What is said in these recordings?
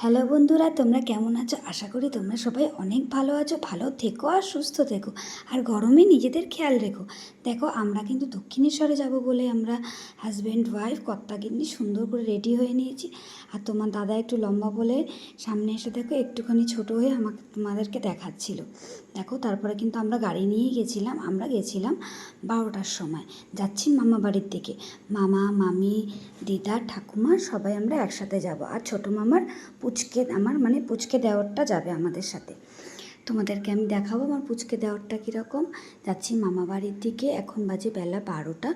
Hello বন্ধুরা, তোমরা কেমন আছো? আশা করি তোমরা সবাই অনেক ভালো আছো, ভালো থেকো আর সুস্থ থেকো। আর গরমে নিজেদের খেয়াল রেখো। দেখো, আমরা কিন্তু দক্ষিণেশ্বরে যাব বলে আমরা হাজব্যান্ড ওয়াইফ কর্তাগিন্নি সুন্দর করে রেডি হয়ে নিয়েছি। আর তোমার দাদা একটু লম্বা বলে সামনে এসে দেখো, একটুখানি ছোট হয়ে আমাকে তোমাদেরকে দেখাচ্ছিল। দেখো, তারপরে কিন্তু আমরা গাড়ি নিয়েই গেছিলাম। আমরা গেছিলাম বারোটার সময়। যাচ্ছি মামা বাড়ির দিকে। মামা, মামি, দিদা, ঠাকুমা সবাই আমরা একসাথে যাব। আর ছোটো মামার পুচকে আমার মানে পুচকে দেওয়ারটা যাবে আমাদের সাথে। তোমাদেরকে আমি দেখাবো আমার পুচকে দেওয়ারটা কীরকম। যাচ্ছি মামা বাড়ির দিকে, এখন বাজে বেলা বারোটা।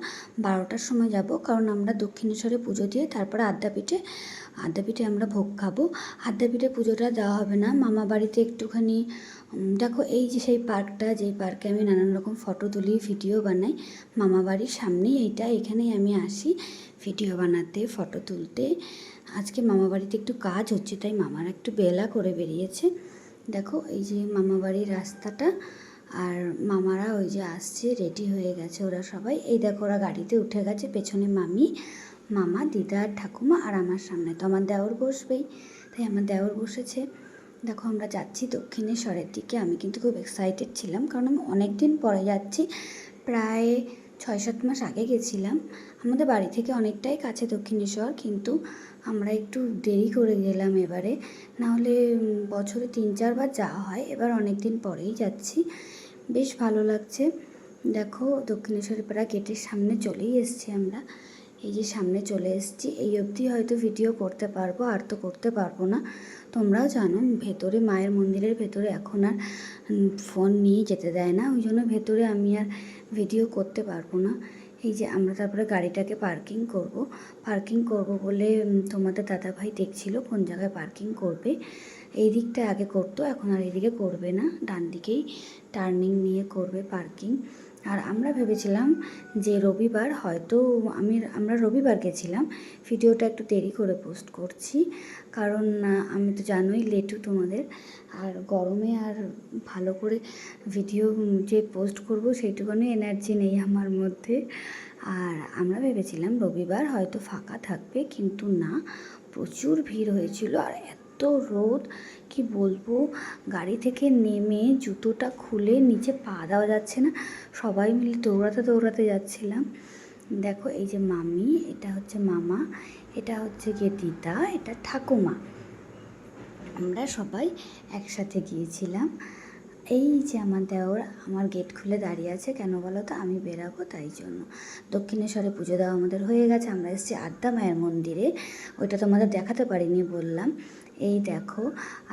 বারোটার সময় যাব, কারণ আমরা দক্ষিণেশ্বরে পুজো দিয়ে তারপরে আদ্যাপীঠে আদ্যাপীঠে আমরা ভোগ খাব। আদ্যাপীঠে পুজোটা দেওয়া হবে না, মামা বাড়িতে একটুখানি দেখো এই যে সেই পার্কটা, যেই পার্কে আমি নানান রকম ফটো তুলি, ভিডিও বানাই, মামা বাড়ির সামনেই এইটা, এখানেই আমি আসি ভিডিও বানাতে, ফটো তুলতে। আজকে মামা বাড়িতে একটু কাজ হচ্ছে, তাই মামারা একটু বেলা করে বেরিয়েছে। দেখো, এই যে মামাবাড়ির রাস্তাটা, আর মামারা ওই যে আসছে রেডি হয়ে গেছে ওরা সবাই। এই দেখো, ওরা গাড়িতে উঠে গেছে, পেছনে মামি, মামা, দিদা আর ঠাকুমা আর আমার সামনে। তো আমার দেওর বসবেই, তাই আমার দেওর বসেছে। দেখো, আমরা যাচ্ছি দক্ষিণেশ্বরের দিকে। আমি কিন্তু খুব এক্সাইটেড ছিলাম, কারণ আমি অনেক দিন পরে যাচ্ছি, প্রায় ছয় সাত মাস আগে গেছিলাম। আমাদের বাড়ি থেকে অনেকটাই কাছে দক্ষিণেশ্বর, কিন্তু আমরা একটু দেরি করে গেলাম এবারে। নাহলে বছরে তিন চারবার যাওয়া হয়। এবার অনেক দিন পরেই যাচ্ছি। বেশ ভালো লাগছে। দেখো, দক্ষিণেশ্বরের পাড়া গেটের সামনে চলেই এসছি আমরা। এই যে সামনে চলে এসেছি, এই অবধি হয়তো ভিডিও করতে পারব, আর তো করতে পারব না। তোমরাও জানো, ভেতরে মায়ের মন্দিরের ভেতরে এখন আর ফোন নিয়ে যেতে দেয় না। ওই জন্য ভেতরে আমি আর ভিডিও করতে পারব না। এই যে আমরা তারপরে গাড়িটাকে পার্কিং করব। পার্কিং করব বলে তোমাদের দাদাভাই দেখছিল কোন জায়গায় পার্কিং করবে। এই দিকটা আগে করতো, এখন আর এদিকে করবে না। ডান দিকেই টার্নিং নিয়ে করবে পার্কিং আর আমরা ভেবেছিলাম যে রবিবার হয়তো আমি, আমরা রবিবার গেছিলাম। ভিডিওটা একটু দেরি করে পোস্ট করছি। কারণ আমি তো জানোই লেটু তোমাদের। আর গরমে আর ভালো করে ভিডিও যে পোস্ট করব সেইটুকুনি এনার্জি নেই আমার মধ্যে। আর আমরা ভেবেছিলাম রবিবার হয়তো ফাঁকা থাকবে, কিন্তু না। প্রচুর ভিড় হয়েছিল আর এত রোদ, কি বলব? গাড়ি থেকে নেমে জুতোটা খুলে নিচে পা দেওয়া যাচ্ছে না। সবাই মিলে দৌড়াতে দৌড়াতে যাচ্ছিলাম। দেখো, এই যে মামি, এটা হচ্ছে মামা, এটা হচ্ছে গিয়ে দিদা, এটা ঠাকুমা। আমরা সবাই একসাথে গিয়েছিলাম। এই যে আমার দেওর, আমার গেট খুলে দাঁড়িয়ে আছে। কেন বলো তো? আমি বেরাবো তাই জন্য। দক্ষিণেশ্বরে পুজো দেওয়া আমাদের হয়ে গেছে। আমরা এসেছি আদ্যা মায়ের মন্দিরে। ওইটা তোমাদের দেখাতে পারিনি বললাম। এই দেখো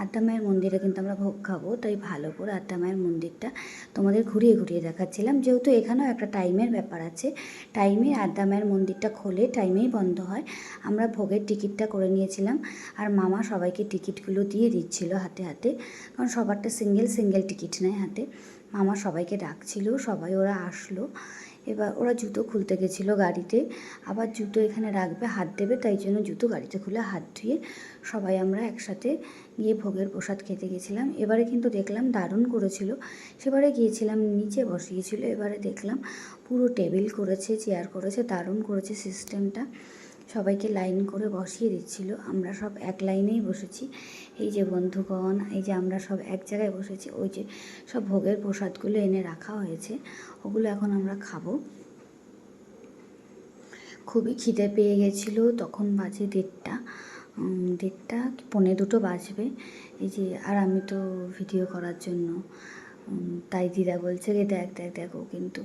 আদ্যা মায়ের মন্দিরে কিন্তু আমরা ভোগ খাব। তাই ভালো করে আদ্যা মায়ের মন্দিরটা তোমাদের ঘুরিয়ে ঘুরিয়ে দেখাচ্ছিলাম। যেহেতু এখানেও একটা টাইমের ব্যাপার আছে, টাইমে আদ্যা মায়ের মন্দিরটা খোলে, টাইমেই বন্ধ হয়। আমরা ভোগের টিকিটটা করে নিয়েছিলাম আর মামা সবাইকে টিকিটগুলো দিয়ে দিচ্ছিল হাতে হাতে, কারণ সবারটা সিঙ্গেল সিঙ্গেল টিকিট নেয় হাতে। মামা সবাইকে ডাকছিল, সবাই ওরা আসলো। এবার ওরা জুতো খুলতে গেছিল গাড়িতে। আবার জুতো এখানে রাখবে, হাত দেবে, তাই জন্য জুতো গাড়িতে খুলে হাত ধুয়ে সবাই আমরা একসাথে গিয়ে ভোগের প্রসাদ খেতে গেছিলাম। এবারে কিন্তু দেখলাম দারুণ করেছিল। সেবারে গিয়েছিলাম, নিচে বসিয়েছিল। এবারে দেখলাম পুরো টেবিল করেছে, চেয়ার করেছে, দারুণ করেছে সিস্টেমটা। সবাইকে লাইন করে বসিয়ে দিচ্ছিল। আমরা সব এক লাইনেই বসেছি। এই যে বন্ধুগণ, এই যে আমরা সব এক জায়গায় বসেছি, ওই যে সব ভোগের প্রসাদগুলো এনে রাখা হয়েছে। ওগুলো এখন আমরা খাব। খুবই খিদে পেয়ে গেছিল। তখন বাজে দেড়টা। দেড়টা পৌনে দুটো বাজবে। এই যে, আর আমি তো ভিডিও করার জন্য। তাই দিদা বলছে যে দেখ দেখ, দেখো কিন্তু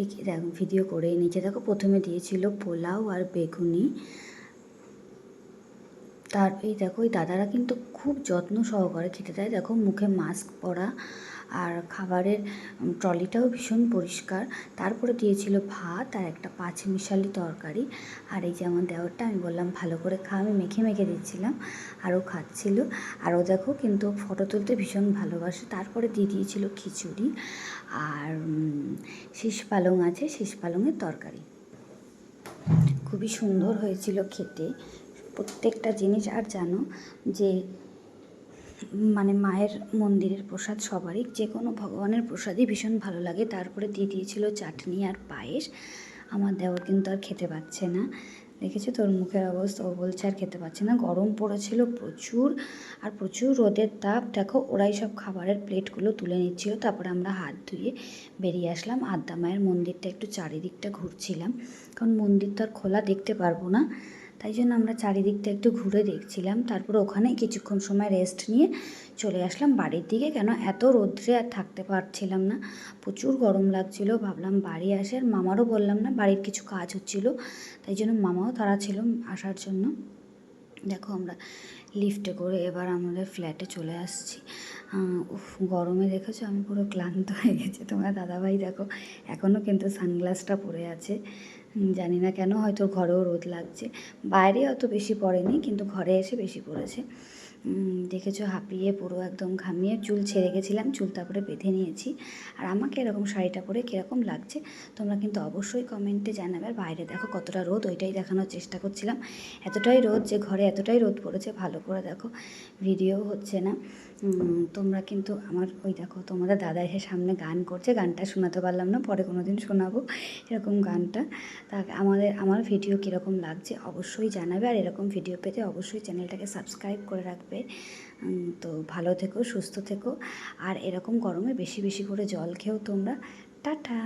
ঠিক এরকম ভিডিও করে নিচে দেখো, প্রথমে দিয়েছিল পোলাও আর বেগুনি। তার, এই দেখো এই দাদারা কিন্তু খুব যত্ন সহকারে খেতে দেয়। দেখো, মুখে মাস্ক পরা আর খাবারের ট্রলিটাও ভীষণ পরিষ্কার। তারপরে দিয়েছিল ভাত আর একটা পাঁচ মিশালি তরকারি। আর এই যে আমার দেওয়ারটা আমি বললাম, ভালো করে খা। আমি মেখে মেখে দিচ্ছিলাম আরও খাচ্ছিল। আরও দেখো কিন্তু ফটো তুলতে ভীষণ ভালোবাসে। তারপরে দিয়ে দিয়েছিল খিচুড়ি আর শীষ পালং আছে শীষ পালংয়ের তরকারি। খুবই সুন্দর হয়েছিল খেতে। প্রত্যেকটা জিনিস, আর জানো যে মানে মায়ের মন্দিরের প্রসাদ সবারই, যে কোনো ভগবানের প্রসাদই ভীষণ ভালো লাগে। তারপরে দিয়ে দিয়েছিল চাটনি আর পায়েস। আমার দেওর কিন্তু আর খেতে পাচ্ছে না। দেখেছ তোর মুখের অবস্থা? ও বলছে আর খেতে পারছে না। গরম পড়েছিল প্রচুর আর প্রচুর রোদের তাপ। দেখো, ওরাই সব খাবারের প্লেটগুলো তুলে নিচ্ছিল। তারপরে আমরা হাত ধুয়ে বেরিয়ে আসলাম। আদ্যা মায়ের মন্দিরটা একটু চারিদিকটা ঘুরছিলাম। কারণ মন্দির তো আর খোলা দেখতে পারব না। তাই জন্য আমরা চারিদিকটা একটু ঘুরে দেখছিলাম। তারপর ওখানে কিছুক্ষণ সময় রেস্ট নিয়ে চলে আসলাম বাড়ির দিকে। কেন? এত রোদ্রে আর থাকতে পারছিলাম না। প্রচুর গরম লাগছিল। ভাবলাম বাড়ি আসে। আর মামারও বললাম না, বাড়ির কিছু কাজ হচ্ছিল। তাই জন্য মামাও তারা ছিল আসার জন্য। দেখো আমরা লিফটে করে এবার আমাদের ফ্ল্যাটে চলে আসছি। উফ, গরমে দেখেছ? আমি পুরো ক্লান্ত হয়ে গেছি। তোমরা দাদাভাই দেখো এখনও কিন্তু সানগ্লাসটা পরে আছে। জানি না কেন হয়তো ঘরেও রোদ লাগছে। বাইরে অত বেশি পড়েনি, কিন্তু ঘরে এসে বেশি পড়েছে। দেখেছ, হাঁপিয়ে পুরো একদম ঘামিয়ে চুল ছেড়ে গেছিলাম, চুল তারপরে বেঁধে নিয়েছি। আর আমাকে এরকম শাড়িটা পরে কীরকম লাগছে, তোমরা কিন্তু অবশ্যই কমেন্টে জানাবে। আর বাইরে দেখো কতটা রোদ, ওইটাই দেখানোর চেষ্টা করছিলাম। এতটাই রোদ যে ঘরে এতটাই রোদ পড়েছে, ভালো করে দেখো ভিডিও হচ্ছে না। তোমরা কিন্তু আমার, ওই দেখো, তোমাদের দাদা এসে সামনে গান করছে, গানটা শোনাতে পারলাম না, পরে কোনো দিন শোনাবো এরকম গানটা। তা আমাদের, আমার ভিডিও কীরকম লাগছে অবশ্যই জানাবে, আর এরকম ভিডিও পেতে অবশ্যই চ্যানেলটাকে সাবস্ক্রাইব করে রাখবে। উম, তো ভালো থেকো সুস্থ থেকো। আর এরকম গরমে বেশি বেশি করে জল খেও তোমরা। টাটা!